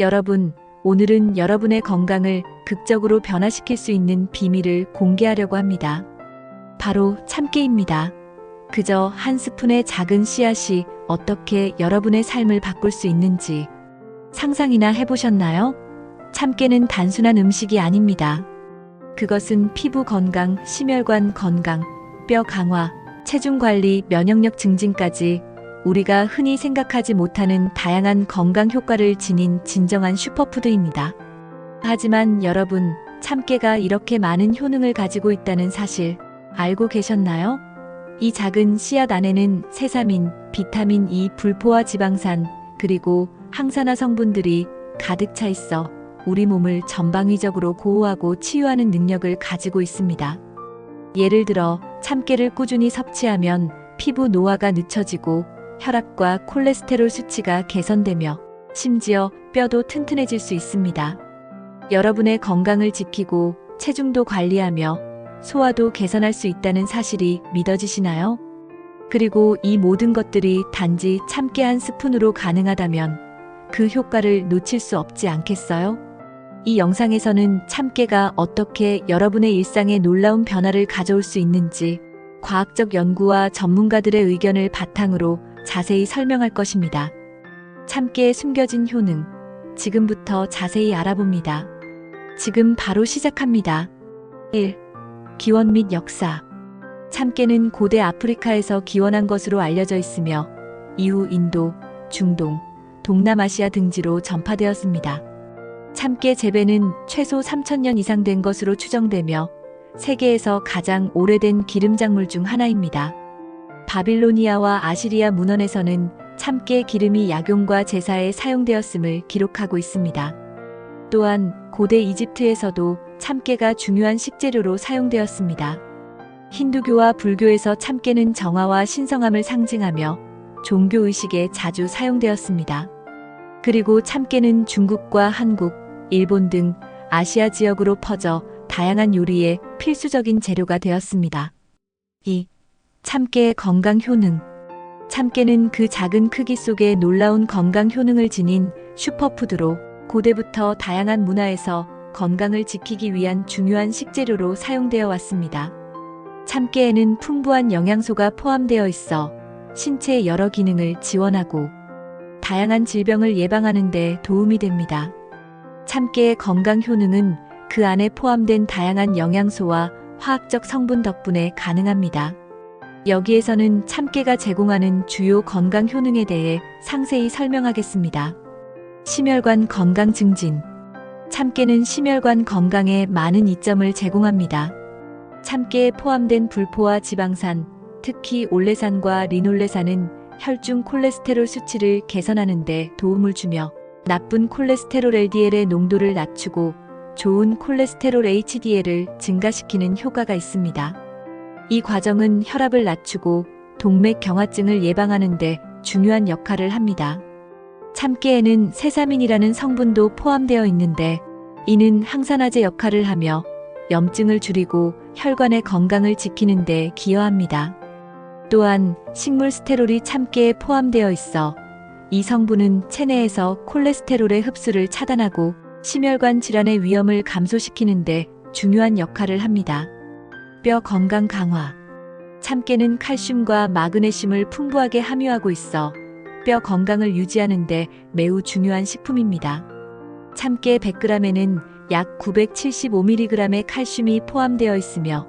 여러분, 오늘은 여러분의 건강을 극적으로 변화시킬 수 있는 비밀을 공개하려고 합니다. 바로 참깨입니다. 그저 한 스푼의 작은 씨앗이 어떻게 여러분의 삶을 바꿀 수 있는지 상상이나 해보셨나요? 참깨는 단순한 음식이 아닙니다. 그것은 피부 건강, 심혈관 건강, 뼈 강화, 체중 관리, 면역력 증진까지 우리가 흔히 생각하지 못하는 다양한 건강 효과를 지닌 진정한 슈퍼푸드입니다. 하지만 여러분, 참깨가 이렇게 많은 효능을 가지고 있다는 사실 알고 계셨나요? 이 작은 씨앗 안에는 세사민, 비타민 E, 불포화 지방산, 그리고 항산화 성분들이 가득 차 있어 우리 몸을 전방위적으로 보호하고 치유하는 능력을 가지고 있습니다. 예를 들어 참깨를 꾸준히 섭취하면 피부 노화가 늦춰지고 혈압과 콜레스테롤 수치가 개선되며 심지어 뼈도 튼튼해질 수 있습니다. 여러분의 건강을 지키고 체중도 관리하며 소화도 개선할 수 있다는 사실이 믿어지시나요? 그리고 이 모든 것들이 단지 참깨 한 스푼으로 가능하다면 그 효과를 놓칠 수 없지 않겠어요? 이 영상에서는 참깨가 어떻게 여러분의 일상에 놀라운 변화를 가져올 수 있는지 과학적 연구와 전문가들의 의견을 바탕으로 자세히 설명할 것입니다. 참깨의 숨겨진 효능, 지금부터 자세히 알아봅니다. 지금 바로 시작합니다. 1. 기원 및 역사. 참깨는 고대 아프리카에서 기원한 것으로 알려져 있으며 이후 인도, 중동, 동남아시아 등지로 전파되었습니다. 참깨 재배는 최소 3천년 이상 된 것으로 추정되며 세계에서 가장 오래된 기름작물 중 하나입니다. 바빌로니아와 아시리아 문헌에서는 참깨 기름이 약용과 제사에 사용되었음을 기록하고 있습니다. 또한 고대 이집트에서도 참깨가 중요한 식재료로 사용되었습니다. 힌두교와 불교에서 참깨는 정화와 신성함을 상징하며 종교 의식에 자주 사용되었습니다. 그리고 참깨는 중국과 한국, 일본 등 아시아 지역으로 퍼져 다양한 요리에 필수적인 재료가 되었습니다. 2. 참깨의 건강 효능. 참깨는 그 작은 크기 속에 놀라운 건강 효능을 지닌 슈퍼푸드로 고대부터 다양한 문화에서 건강을 지키기 위한 중요한 식재료로 사용되어 왔습니다. 참깨에는 풍부한 영양소가 포함되어 있어 신체의 여러 기능을 지원하고 다양한 질병을 예방하는 데 도움이 됩니다. 참깨의 건강 효능은 그 안에 포함된 다양한 영양소와 화학적 성분 덕분에 가능합니다. 여기에서는 참깨가 제공하는 주요 건강 효능에 대해 상세히 설명하겠습니다. 심혈관 건강 증진. 참깨는 심혈관 건강에 많은 이점을 제공합니다. 참깨에 포함된 불포화 지방산, 특히 올레산과 리놀레산은 혈중 콜레스테롤 수치를 개선하는 데 도움을 주며 나쁜 콜레스테롤 LDL의 농도를 낮추고 좋은 콜레스테롤 HDL을 증가시키는 효과가 있습니다. 이 과정은 혈압을 낮추고 동맥 경화증을 예방하는 데 중요한 역할을 합니다. 참깨에는 세사민이라는 성분도 포함되어 있는데 이는 항산화제 역할을 하며 염증을 줄이고 혈관의 건강을 지키는 데 기여합니다. 또한 식물 스테롤이 참깨에 포함되어 있어 이 성분은 체내에서 콜레스테롤의 흡수를 차단하고 심혈관 질환의 위험을 감소시키는 데 중요한 역할을 합니다. 뼈 건강 강화. 참깨는 칼슘과 마그네슘을 풍부하게 함유하고 있어 뼈 건강을 유지하는 데 매우 중요한 식품입니다. 참깨 100g에는 약 975mg의 칼슘이 포함되어 있으며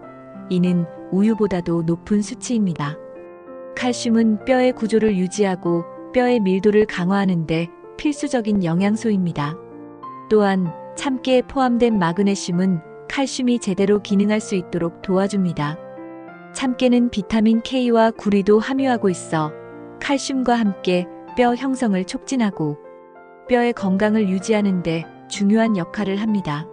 이는 우유보다도 높은 수치입니다. 칼슘은 뼈의 구조를 유지하고 뼈의 밀도를 강화하는 데 필수적인 영양소입니다. 또한 참깨에 포함된 마그네슘은 칼슘이 제대로 기능할 수 있도록 도와줍니다. 참깨는 비타민 K와 구리도 함유하고 있어 칼슘과 함께 뼈 형성을 촉진하고 뼈의 건강을 유지하는데 중요한 역할을 합니다.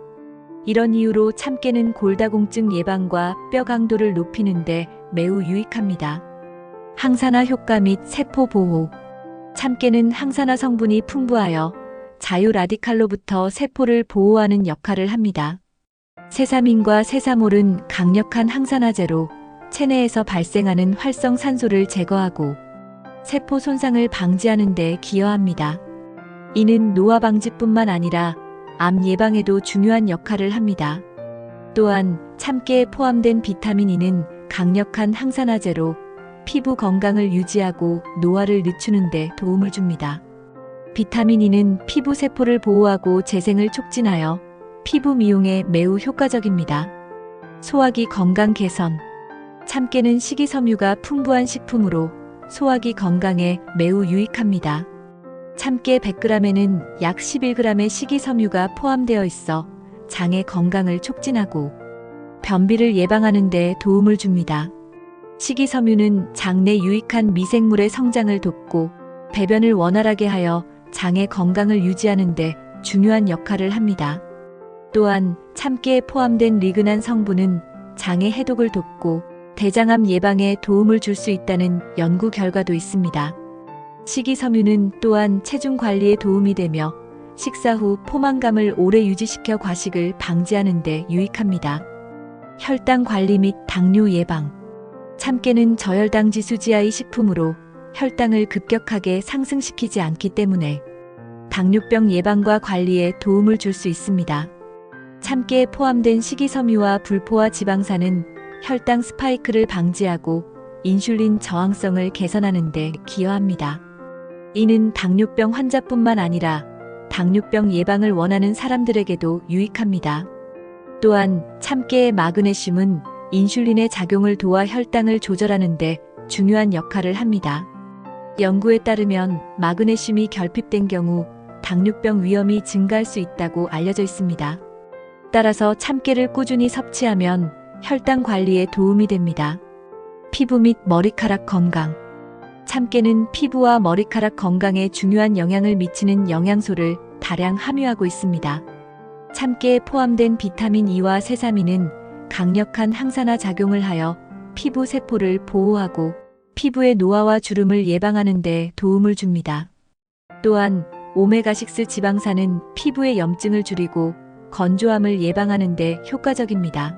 이런 이유로 참깨는 골다공증 예방과 뼈 강도를 높이는데 매우 유익합니다. 항산화 효과 및 세포 보호. 참깨는 항산화 성분이 풍부하여 자유 라디칼로부터 세포를 보호하는 역할을 합니다. 세사민과 세사몰은 강력한 항산화제로 체내에서 발생하는 활성 산소를 제거하고 세포 손상을 방지하는 데 기여합니다. 이는 노화 방지뿐만 아니라 암 예방에도 중요한 역할을 합니다. 또한 참깨에 포함된 비타민 E는 강력한 항산화제로 피부 건강을 유지하고 노화를 늦추는 데 도움을 줍니다. 비타민 E는 피부 세포를 보호하고 재생을 촉진하여 피부 미용에 매우 효과적입니다. 소화기 건강 개선. 참깨는 식이섬유가 풍부한 식품으로 소화기 건강에 매우 유익합니다. 참깨 100g에는 약 11g의 식이섬유가 포함되어 있어 장의 건강을 촉진하고 변비를 예방하는 데 도움을 줍니다. 식이섬유는 장 내 유익한 미생물의 성장을 돕고 배변을 원활하게 하여 장의 건강을 유지하는 데 중요한 역할을 합니다. 또한 참깨에 포함된 리그난 성분은 장의 해독을 돕고 대장암 예방에 도움을 줄 수 있다는 연구 결과도 있습니다. 식이섬유는 또한 체중 관리에 도움이 되며 식사 후 포만감을 오래 유지시켜 과식을 방지하는 데 유익합니다. 혈당 관리 및 당뇨 예방. 참깨는 저혈당 지수 지하의 식품으로 혈당을 급격하게 상승시키지 않기 때문에 당뇨병 예방과 관리에 도움을 줄 수 있습니다. 참깨에 포함된 식이섬유와 불포화 지방산은 혈당 스파이크를 방지하고 인슐린 저항성을 개선하는 데 기여합니다. 이는 당뇨병 환자뿐만 아니라 당뇨병 예방을 원하는 사람들에게도 유익합니다. 또한 참깨의 마그네슘은 인슐린의 작용을 도와 혈당을 조절하는 데 중요한 역할을 합니다. 연구에 따르면 마그네슘이 결핍된 경우 당뇨병 위험이 증가할 수 있다고 알려져 있습니다. 따라서 참깨를 꾸준히 섭취하면 혈당 관리에 도움이 됩니다. 피부 및 머리카락 건강. 참깨는 피부와 머리카락 건강에 중요한 영향을 미치는 영양소를 다량 함유하고 있습니다. 참깨에 포함된 비타민 E와 세사민은 강력한 항산화 작용을 하여 피부 세포를 보호하고 피부의 노화와 주름을 예방하는 데 도움을 줍니다. 또한 오메가6 지방산은 피부의 염증을 줄이고 건조함을 예방하는 데 효과적입니다.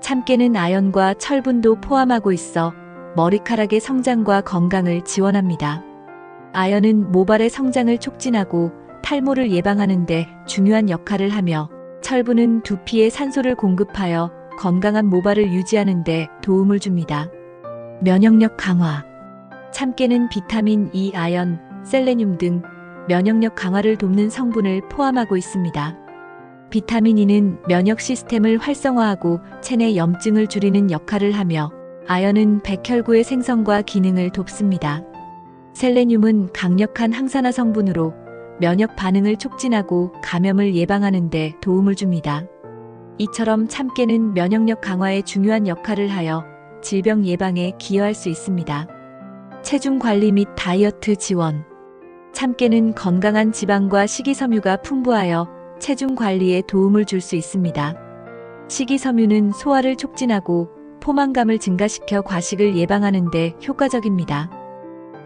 참깨는 아연과 철분도 포함하고 있어 머리카락의 성장과 건강을 지원합니다. 아연은 모발의 성장을 촉진하고 탈모를 예방하는 데 중요한 역할을 하며 철분은 두피에 산소를 공급하여 건강한 모발을 유지하는 데 도움을 줍니다. 면역력 강화. 참깨는 비타민 E, 아연, 셀레늄 등 면역력 강화를 돕는 성분을 포함하고 있습니다. 비타민 E는 면역 시스템을 활성화하고 체내 염증을 줄이는 역할을 하며 아연은 백혈구의 생성과 기능을 돕습니다. 셀레늄은 강력한 항산화 성분으로 면역 반응을 촉진하고 감염을 예방하는 데 도움을 줍니다. 이처럼 참깨는 면역력 강화에 중요한 역할을 하여 질병 예방에 기여할 수 있습니다. 체중 관리 및 다이어트 지원. 참깨는 건강한 지방과 식이섬유가 풍부하여 체중 관리에 도움을 줄 수 있습니다. 식이섬유는 소화를 촉진하고 포만감을 증가시켜 과식을 예방하는 데 효과적입니다.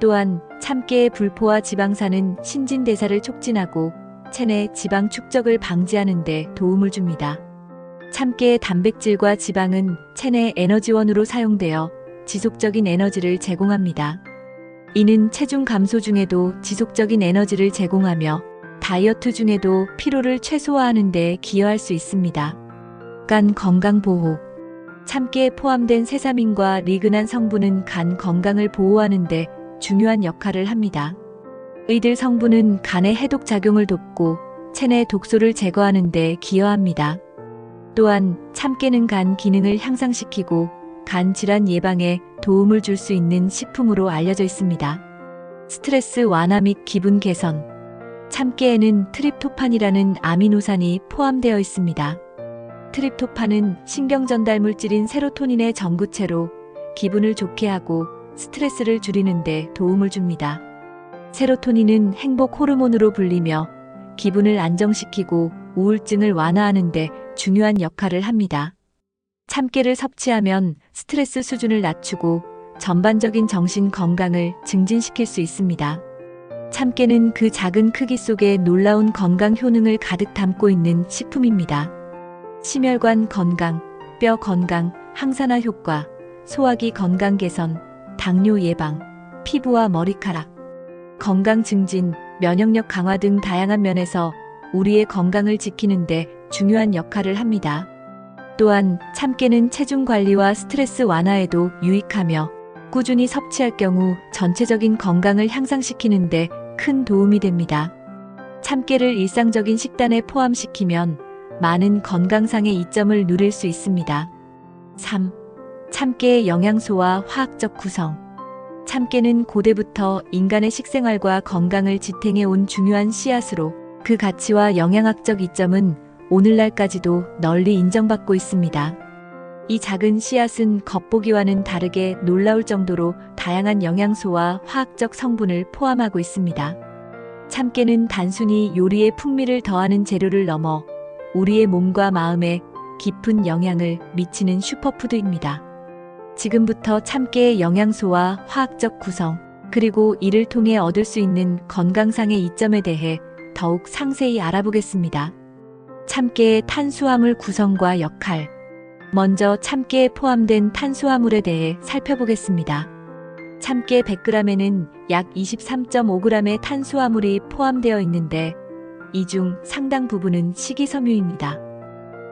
또한 참깨의 불포화 지방산은 신진대사를 촉진하고 체내 지방 축적을 방지하는 데 도움을 줍니다. 참깨의 단백질과 지방은 체내 에너지원으로 사용되어 지속적인 에너지를 제공합니다. 이는 체중 감소 중에도 지속적인 에너지를 제공하며 다이어트 중에도 피로를 최소화하는 데 기여할 수 있습니다. 간 건강 보호. 참깨에 포함된 세사민과 리그난 성분은 간 건강을 보호하는 데 중요한 역할을 합니다. 의들 성분은 간의 해독 작용을 돕고 체내 독소를 제거하는 데 기여합니다. 또한 참깨는 간 기능을 향상시키고 간 질환 예방에 도움을 줄 수 있는 식품으로 알려져 있습니다. 스트레스 완화 및 기분 개선. 참깨에는 트립토판이라는 아미노산이 포함되어 있습니다. 트립토판은 신경 전달 물질인 세로토닌의 전구체로 기분을 좋게 하고 스트레스를 줄이는 데 도움을 줍니다. 세로토닌은 행복 호르몬으로 불리며 기분을 안정시키고 우울증을 완화하는 데 중요한 역할을 합니다. 참깨를 섭취하면 스트레스 수준을 낮추고 전반적인 정신 건강을 증진시킬 수 있습니다. 참깨는 그 작은 크기 속에 놀라운 건강 효능을 가득 담고 있는 식품입니다. 심혈관 건강, 뼈 건강, 항산화 효과, 소화기 건강 개선, 당뇨 예방, 피부와 머리카락, 건강 증진, 면역력 강화 등 다양한 면에서 우리의 건강을 지키는데 중요한 역할을 합니다. 또한 참깨는 체중 관리와 스트레스 완화에도 유익하며 꾸준히 섭취할 경우 전체적인 건강을 향상시키는데 큰 도움이 됩니다. 참깨를 일상적인 식단에 포함시키면 많은 건강상의 이점을 누릴 수 있습니다. 3. 참깨의 영양소와 화학적 구성. 참깨는 고대부터 인간의 식생활과 건강을 지탱해 온 중요한 씨앗으로 그 가치와 영양학적 이점은 오늘날까지도 널리 인정받고 있습니다. 이 작은 씨앗은 겉보기와는 다르게 놀라울 정도로 다양한 영양소와 화학적 성분을 포함하고 있습니다. 참깨는 단순히 요리에 풍미를 더하는 재료를 넘어 우리의 몸과 마음에 깊은 영향을 미치는 슈퍼푸드입니다. 지금부터 참깨의 영양소와 화학적 구성, 그리고 이를 통해 얻을 수 있는 건강상의 이점에 대해 더욱 상세히 알아보겠습니다. 참깨의 탄수화물 구성과 역할. 먼저 참깨에 포함된 탄수화물에 대해 살펴보겠습니다. 참깨 100g에는 약 23.5g의 탄수화물이 포함되어 있는데 이 중 상당 부분은 식이섬유입니다.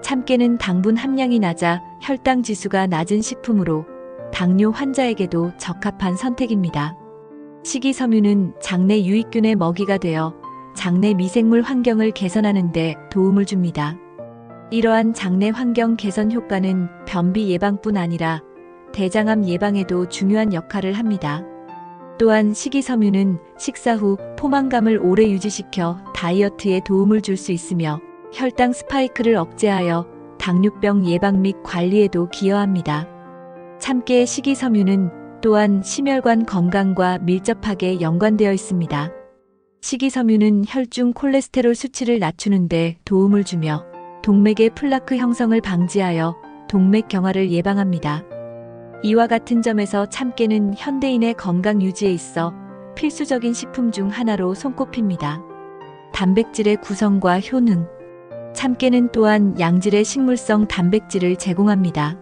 참깨는 당분 함량이 낮아 혈당 지수가 낮은 식품으로 당뇨 환자에게도 적합한 선택입니다. 식이섬유는 장내 유익균의 먹이가 되어 장내 미생물 환경을 개선하는 데 도움을 줍니다. 이러한 장내 환경 개선 효과는 변비 예방뿐 아니라 대장암 예방에도 중요한 역할을 합니다. 또한 식이섬유는 식사 후 포만감을 오래 유지시켜 다이어트에 도움을 줄 수 있으며 혈당 스파이크를 억제하여 당뇨병 예방 및 관리에도 기여합니다. 참깨의 식이섬유는 또한 심혈관 건강과 밀접하게 연관되어 있습니다. 식이섬유는 혈중 콜레스테롤 수치를 낮추는데 도움을 주며 동맥의 플라크 형성을 방지하여 동맥 경화를 예방합니다. 이와 같은 점에서 참깨는 현대인의 건강 유지에 있어 필수적인 식품 중 하나로 손꼽힙니다. 단백질의 구성과 효능. 참깨는 또한 양질의 식물성 단백질을 제공합니다.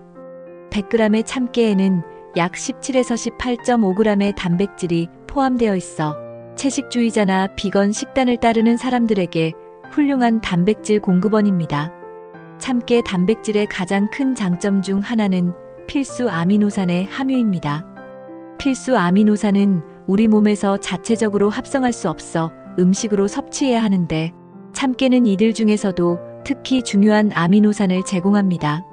100g의 참깨에는 약 17에서 18.5g의 단백질이 포함되어 있어 채식주의자나 비건 식단을 따르는 사람들에게 훌륭한 단백질 공급원입니다. 참깨 단백질의 가장 큰 장점 중 하나는 필수 아미노산의 함유입니다. 필수 아미노산은 우리 몸에서 자체적으로 합성할 수 없어 음식으로 섭취해야 하는데 참깨는 이들 중에서도 특히 중요한 아미노산을 제공합니다.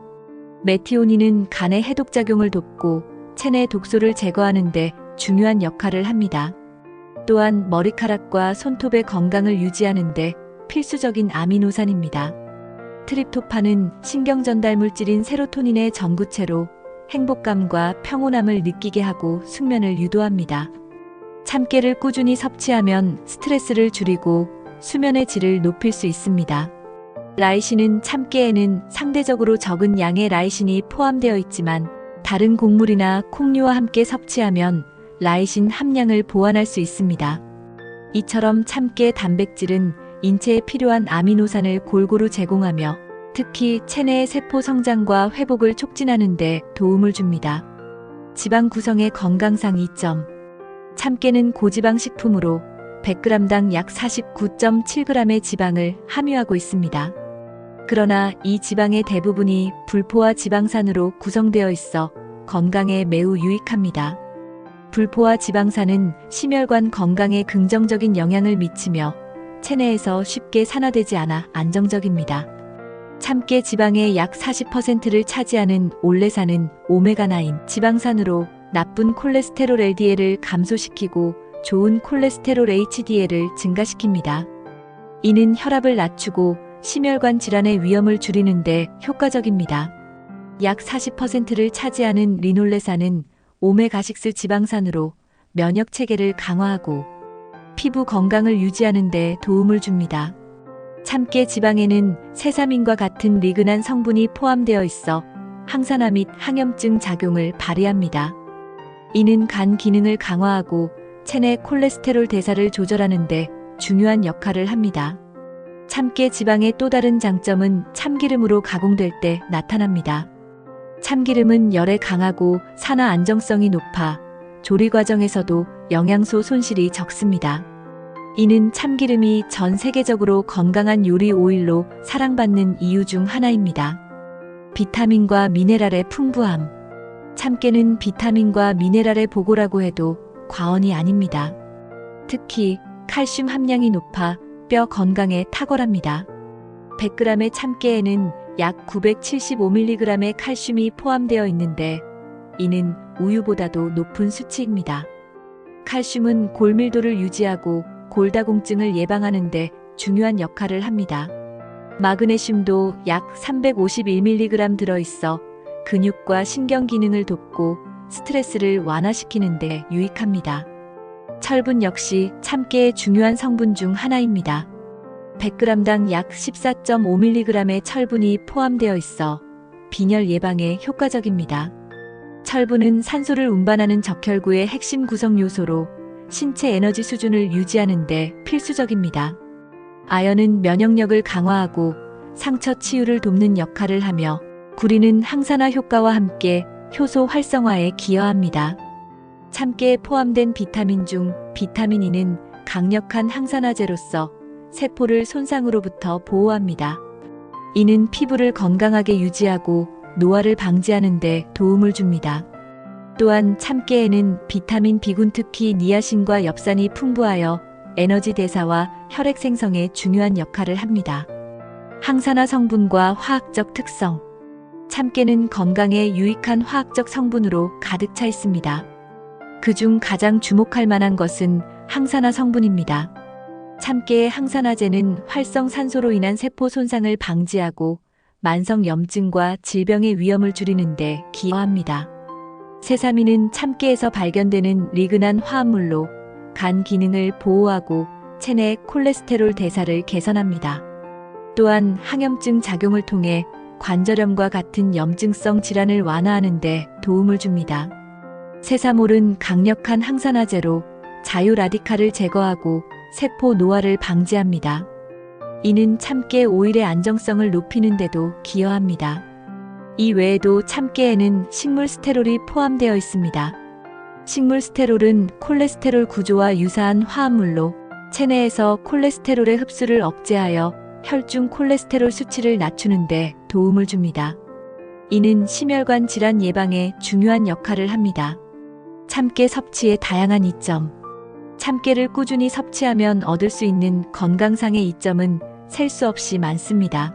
메티오닌은 간의 해독작용을 돕고 체내 독소를 제거하는데 중요한 역할을 합니다. 또한 머리카락과 손톱의 건강을 유지하는데 필수적인 아미노산입니다. 트립토판은 신경 전달 물질인 세로토닌의 전구체로 행복감과 평온함을 느끼게 하고 숙면을 유도합니다. 참깨를 꾸준히 섭취하면 스트레스를 줄이고 수면의 질을 높일 수 있습니다. 라이신은 참깨에는 상대적으로 적은 양의 라이신이 포함되어 있지만 다른 곡물이나 콩류와 함께 섭취하면 라이신 함량을 보완할 수 있습니다. 이처럼 참깨 단백질은 인체에 필요한 아미노산을 골고루 제공하며 특히 체내의 세포 성장과 회복을 촉진하는 데 도움을 줍니다. 지방 구성의 건강상 이점. 참깨는 고지방 식품으로 100g당 약 49.7g의 지방을 함유하고 있습니다. 그러나 이 지방의 대부분이 불포화 지방산으로 구성되어 있어 건강에 매우 유익합니다. 불포화 지방산은 심혈관 건강에 긍정적인 영향을 미치며 체내에서 쉽게 산화되지 않아 안정적입니다. 참깨 지방의 약 40%를 차지하는 올레산은 오메가9 지방산으로 나쁜 콜레스테롤 LDL을 감소시키고 좋은 콜레스테롤 HDL을 증가시킵니다. 이는 혈압을 낮추고 심혈관 질환의 위험을 줄이는데 효과적입니다. 약 40%를 차지하는 리놀레산은 오메가6 지방산으로 면역 체계를 강화하고 피부 건강을 유지하는 데 도움을 줍니다. 참깨 지방에는 세사민과 같은 리그난 성분이 포함되어 있어 항산화 및 항염증 작용을 발휘합니다. 이는 간 기능을 강화하고 체내 콜레스테롤 대사를 조절하는 데 중요한 역할을 합니다. 참깨 지방의 또 다른 장점은 참기름으로 가공될 때 나타납니다. 참기름은 열에 강하고 산화 안정성이 높아 조리 과정에서도 영양소 손실이 적습니다. 이는 참기름이 전 세계적으로 건강한 요리 오일로 사랑받는 이유 중 하나입니다. 비타민과 미네랄의 풍부함. 참깨는 비타민과 미네랄의 보고라고 해도 과언이 아닙니다. 특히 칼슘 함량이 높아 뼈 건강에 탁월합니다. 100g의 참깨에는 약 975mg의 칼슘이 포함되어 있는데 이는 우유보다도 높은 수치입니다. 칼슘은 골밀도를 유지하고 골다공증을 예방하는데 중요한 역할을 합니다. 마그네슘도 약 351mg 들어있어 근육과 신경 기능을 돕고 스트레스를 완화시키는데 유익합니다. 철분 역시 참깨의 중요한 성분 중 하나입니다. 100g당 약 14.5mg의 철분이 포함되어 있어 빈혈 예방에 효과적입니다. 철분은 산소를 운반하는 적혈구의 핵심 구성 요소로 신체 에너지 수준을 유지하는 데 필수적입니다. 아연은 면역력을 강화하고 상처 치유를 돕는 역할을 하며 구리는 항산화 효과와 함께 효소 활성화에 기여합니다. 참깨에 포함된 비타민 중 비타민 E는 강력한 항산화제로서 세포를 손상으로부터 보호합니다. 이는 피부를 건강하게 유지하고 노화를 방지하는 데 도움을 줍니다. 또한 참깨에는 비타민 B군 특히 니아신과 엽산이 풍부하여 에너지 대사와 혈액 생성에 중요한 역할을 합니다. 항산화 성분과 화학적 특성. 참깨는 건강에 유익한 화학적 성분으로 가득 차 있습니다. 그중 가장 주목할 만한 것은 항산화 성분입니다. 참깨의 항산화제는 활성산소로 인한 세포 손상을 방지하고 만성 염증과 질병의 위험을 줄이는데 기여합니다. 세사민은 참깨에서 발견되는 리그난 화합물로 간 기능을 보호하고 체내 콜레스테롤 대사를 개선합니다. 또한 항염증 작용을 통해 관절염과 같은 염증성 질환을 완화하는 데 도움을 줍니다. 세사몰은 강력한 항산화제로 자유 라디칼을 제거하고 세포 노화를 방지합니다. 이는 참깨 오일의 안정성을 높이는 데도 기여합니다. 이 외에도 참깨에는 식물 스테롤이 포함되어 있습니다. 식물 스테롤은 콜레스테롤 구조와 유사한 화합물로 체내에서 콜레스테롤의 흡수를 억제하여 혈중 콜레스테롤 수치를 낮추는데 도움을 줍니다. 이는 심혈관 질환 예방에 중요한 역할을 합니다. 참깨 섭취의 다양한 이점. 참깨를 꾸준히 섭취하면 얻을 수 있는 건강상의 이점은 셀 수 없이 많습니다.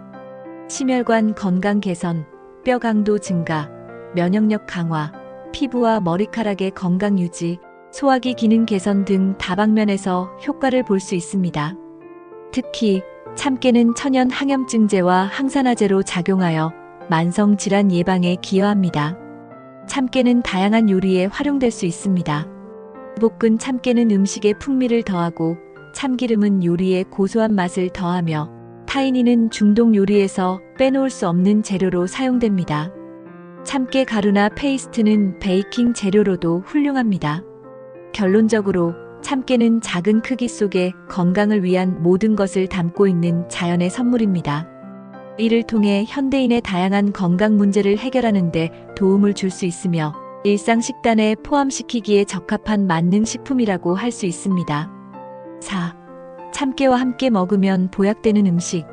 심혈관 건강 개선, 뼈 강도 증가, 면역력 강화, 피부와 머리카락의 건강 유지, 소화기 기능 개선 등 다방면에서 효과를 볼 수 있습니다. 특히 참깨는 천연 항염증제와 항산화제로 작용하여 만성 질환 예방에 기여합니다. 참깨는 다양한 요리에 활용될 수 있습니다. 볶은 참깨는 음식에 풍미를 더하고 참기름은 요리에 고소한 맛을 더하며 타인이는 중동 요리에서 빼놓을 수 없는 재료로 사용됩니다. 참깨 가루나 페이스트는 베이킹 재료로도 훌륭합니다. 결론적으로 참깨는 작은 크기 속에 건강을 위한 모든 것을 담고 있는 자연의 선물입니다. 이를 통해 현대인의 다양한 건강 문제를 해결하는 데 도움을 줄 수 있으며 일상 식단에 포함시키기에 적합한 만능 식품이라고 할 수 있습니다. 4. 참깨와 함께 먹으면 보약되는 음식.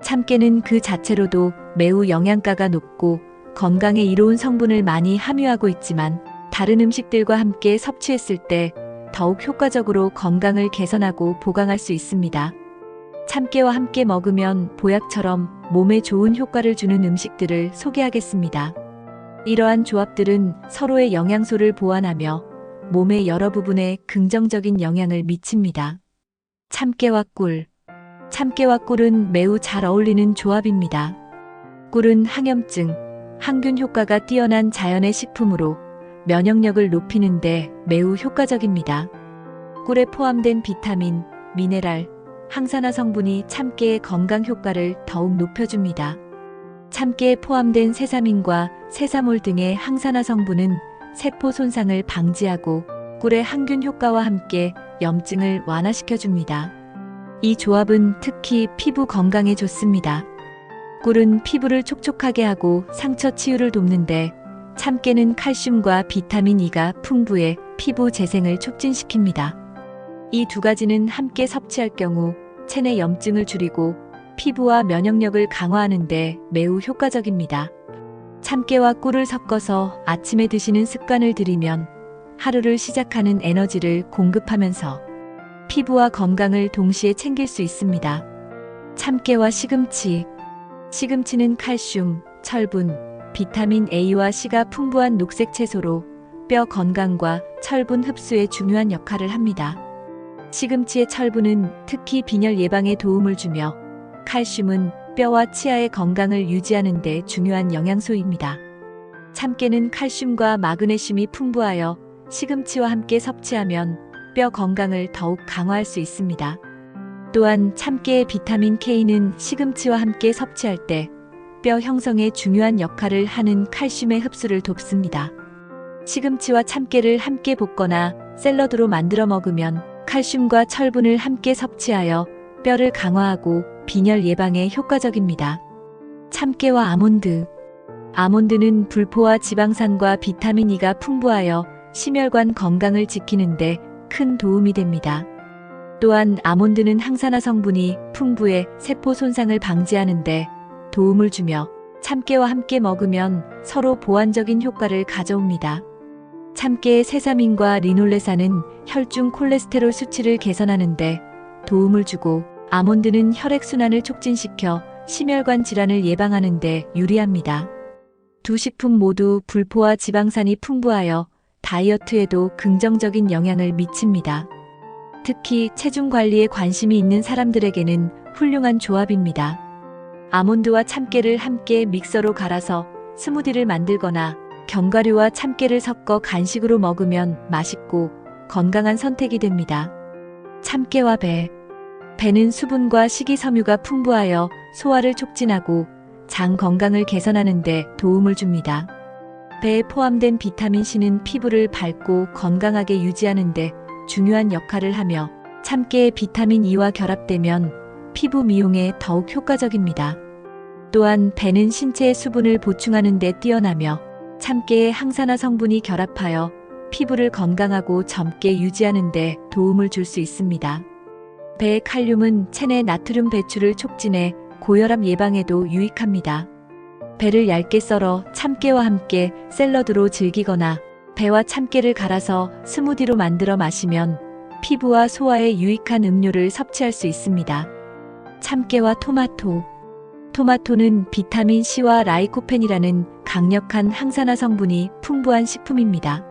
참깨는 그 자체로도 매우 영양가가 높고 건강에 이로운 성분을 많이 함유하고 있지만 다른 음식들과 함께 섭취했을 때 더욱 효과적으로 건강을 개선하고 보강할 수 있습니다. 참깨와 함께 먹으면 보약처럼 몸에 좋은 효과를 주는 음식들을 소개하겠습니다. 이러한 조합들은 서로의 영양소를 보완하며 몸의 여러 부분에 긍정적인 영향을 미칩니다. 참깨와 꿀. 참깨와 꿀은 매우 잘 어울리는 조합입니다. 꿀은 항염증, 항균 효과가 뛰어난 자연의 식품으로 면역력을 높이는데 매우 효과적입니다. 꿀에 포함된 비타민, 미네랄, 항산화 성분이 참깨의 건강 효과를 더욱 높여줍니다. 참깨에 포함된 세사민과 세사몰 등의 항산화 성분은 세포 손상을 방지하고 꿀의 항균 효과와 함께 염증을 완화시켜줍니다. 이 조합은 특히 피부 건강에 좋습니다. 꿀은 피부를 촉촉하게 하고 상처 치유를 돕는데 참깨는 칼슘과 비타민 E가 풍부해 피부 재생을 촉진시킵니다. 이 두 가지는 함께 섭취할 경우 체내 염증을 줄이고 피부와 면역력을 강화하는데 매우 효과적입니다. 참깨와 꿀을 섞어서 아침에 드시는 습관을 들이면 하루를 시작하는 에너지를 공급하면서 피부와 건강을 동시에 챙길 수 있습니다. 참깨와 시금치. 시금치는 칼슘, 철분, 비타민 A와 C가 풍부한 녹색 채소로 뼈 건강과 철분 흡수에 중요한 역할을 합니다. 시금치의 철분은 특히 빈혈 예방에 도움을 주며 칼슘은 뼈와 치아의 건강을 유지하는 데 중요한 영양소입니다. 참깨는 칼슘과 마그네슘이 풍부하여 시금치와 함께 섭취하면 뼈 건강을 더욱 강화할 수 있습니다. 또한 참깨의 비타민 K는 시금치와 함께 섭취할 때 뼈 형성에 중요한 역할을 하는 칼슘의 흡수를 돕습니다. 시금치와 참깨를 함께 볶거나 샐러드로 만들어 먹으면 칼슘과 철분을 함께 섭취하여 뼈를 강화하고 빈혈 예방에 효과적입니다. 참깨와 아몬드. 아몬드는 불포화 지방산과 비타민 E가 풍부하여 심혈관 건강을 지키는데 큰 도움이 됩니다. 또한 아몬드는 항산화 성분이 풍부해 세포 손상을 방지하는데 도움을 주며 참깨와 함께 먹으면 서로 보완적인 효과를 가져옵니다. 참깨의 세사민과 리놀레산은 혈중 콜레스테롤 수치를 개선하는데 도움을 주고 아몬드는 혈액순환을 촉진시켜 심혈관 질환을 예방하는데 유리합니다. 두 식품 모두 불포화 지방산이 풍부하여 다이어트에도 긍정적인 영향을 미칩니다. 특히 체중 관리에 관심이 있는 사람들에게는 훌륭한 조합입니다. 아몬드와 참깨를 함께 믹서로 갈아서 스무디를 만들거나 견과류와 참깨를 섞어 간식으로 먹으면 맛있고 건강한 선택이 됩니다. 참깨와 배. 배는 수분과 식이섬유가 풍부하여 소화를 촉진하고 장 건강을 개선하는 데 도움을 줍니다. 배에 포함된 비타민 C는 피부를 밝고 건강하게 유지하는 데 중요한 역할을 하며 참깨의 비타민 E와 결합되면 피부 미용에 더욱 효과적입니다. 또한 배는 신체의 수분을 보충하는 데 뛰어나며 참깨의 항산화 성분이 결합하여 피부를 건강하고 젊게 유지하는 데 도움을 줄 수 있습니다. 배의 칼륨은 체내 나트륨 배출을 촉진해 고혈압 예방에도 유익합니다. 배를 얇게 썰어 참깨와 함께 샐러드로 즐기거나 배와 참깨를 갈아서 스무디로 만들어 마시면 피부와 소화에 유익한 음료를 섭취할 수 있습니다. 참깨와 토마토. 토마토는 비타민 C와 라이코펜이라는 강력한 항산화 성분이 풍부한 식품입니다.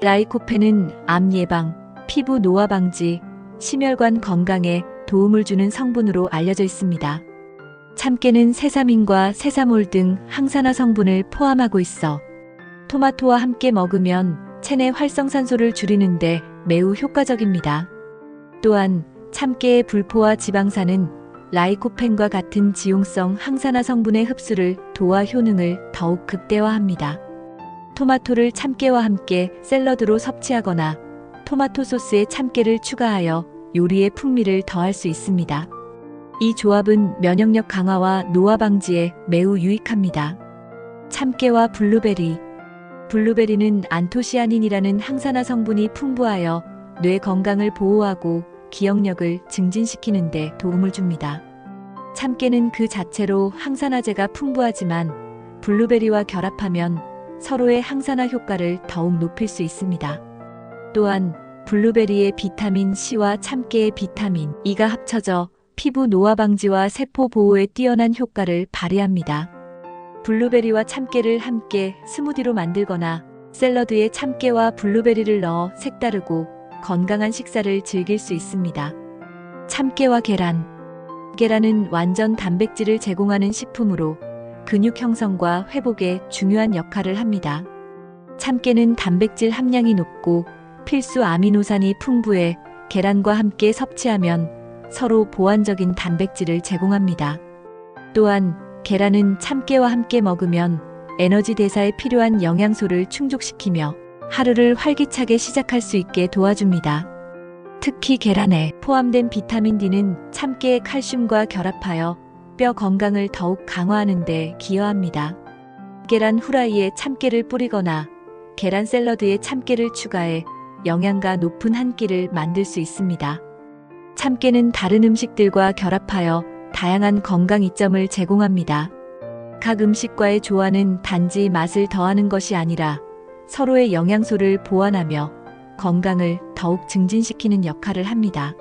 라이코펜은 암 예방, 피부 노화 방지, 심혈관 건강에 도움을 주는 성분으로 알려져 있습니다. 참깨는 세사민과 세사몰 등 항산화 성분을 포함하고 있어 토마토와 함께 먹으면 체내 활성산소를 줄이는데 매우 효과적입니다. 또한 참깨의 불포화 지방산은 라이코펜과 같은 지용성 항산화 성분의 흡수를 도와 효능을 더욱 극대화합니다. 토마토를 참깨와 함께 샐러드로 섭취하거나 토마토 소스에 참깨를 추가하여 요리의 풍미를 더할 수 있습니다. 이 조합은 면역력 강화와 노화 방지에 매우 유익합니다. 참깨와 블루베리. 블루베리는 안토시아닌이라는 항산화 성분이 풍부하여 뇌 건강을 보호하고 기억력을 증진시키는 데 도움을 줍니다. 참깨는 그 자체로 항산화제가 풍부하지만 블루베리와 결합하면 서로의 항산화 효과를 더욱 높일 수 있습니다. 또한 블루베리의 비타민 C와 참깨의 비타민 E가 합쳐져 피부 노화 방지와 세포 보호에 뛰어난 효과를 발휘합니다. 블루베리와 참깨를 함께 스무디로 만들거나 샐러드에 참깨와 블루베리를 넣어 색다르고 건강한 식사를 즐길 수 있습니다. 참깨와 계란. 계란은 완전 단백질을 제공하는 식품으로 근육 형성과 회복에 중요한 역할을 합니다. 참깨는 단백질 함량이 높고 필수 아미노산이 풍부해 계란과 함께 섭취하면 서로 보완적인 단백질을 제공합니다. 또한 계란은 참깨와 함께 먹으면 에너지 대사에 필요한 영양소를 충족시키며 하루를 활기차게 시작할 수 있게 도와줍니다. 특히 계란에 포함된 비타민 D는 참깨의 칼슘과 결합하여 뼈 건강을 더욱 강화하는 데 기여합니다. 계란 후라이에 참깨를 뿌리거나 계란 샐러드에 참깨를 추가해 영양가 높은 한 끼를 만들 수 있습니다. 참깨는 다른 음식들과 결합하여 다양한 건강 이점을 제공합니다. 각 음식과의 조화는 단지 맛을 더하는 것이 아니라 서로의 영양소를 보완하며 건강을 더욱 증진시키는 역할을 합니다.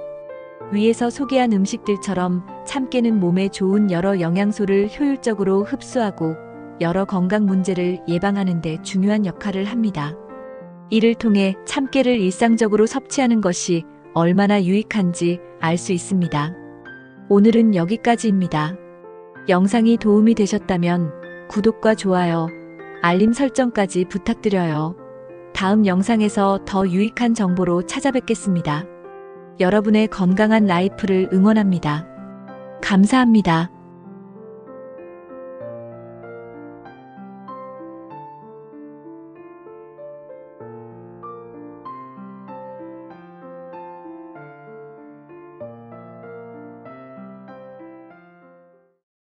위에서 소개한 음식들처럼 참깨는 몸에 좋은 여러 영양소를 효율적으로 흡수하고 여러 건강 문제를 예방하는 데 중요한 역할을 합니다. 이를 통해 참깨를 일상적으로 섭취하는 것이 얼마나 유익한지 알 수 있습니다. 오늘은 여기까지입니다. 영상이 도움이 되셨다면 구독과 좋아요, 알림 설정까지 부탁드려요. 다음 영상에서 더 유익한 정보로 찾아뵙겠습니다. 여러분의 건강한 라이프를 응원합니다. 감사합니다.